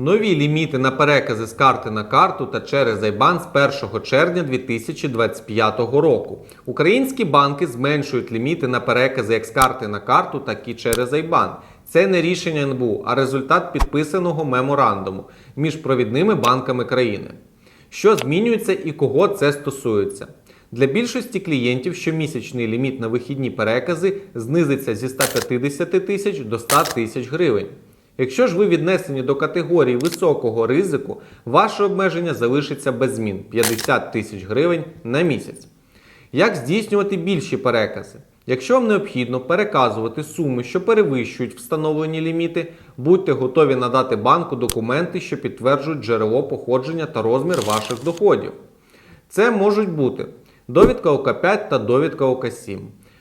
Нові ліміти на перекази з карти на карту та через IBAN з 1 червня 2025 року. Українські банки зменшують ліміти на перекази як з карти на карту, так і через IBAN. Це не рішення НБУ, а результат підписаного меморандуму між провідними банками країни. Що змінюється і кого це стосується? Для більшості клієнтів щомісячний ліміт на вихідні перекази знизиться зі 150 тисяч до 100 тисяч гривень. Якщо ж ви віднесені до категорії високого ризику, ваше обмеження залишиться без змін 50 тисяч гривень на місяць. Як здійснювати більші перекази? Якщо вам необхідно переказувати суми, що перевищують встановлені ліміти, будьте готові надати банку документи, що підтверджують джерело походження та розмір ваших доходів. Це можуть бути довідка ОК5 та довідка ОК7,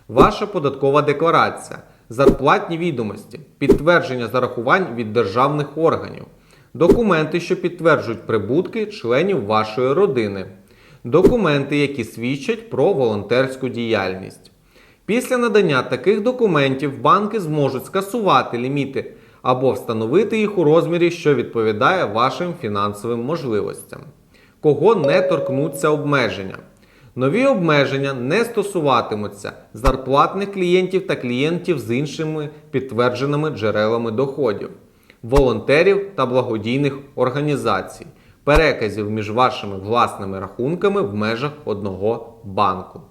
ваша податкова декларація, зарплатні відомості, підтвердження зарахувань від державних органів, документи, що підтверджують прибутки членів вашої родини, документи, які свідчать про волонтерську діяльність. Після надання таких документів банки зможуть скасувати ліміти або встановити їх у розмірі, що відповідає вашим фінансовим можливостям. Кого не торкнуться обмеження? Нові обмеження не стосуватимуться зарплатних клієнтів та клієнтів з іншими підтвердженими джерелами доходів, волонтерів та благодійних організацій, переказів між вашими власними рахунками в межах одного банку.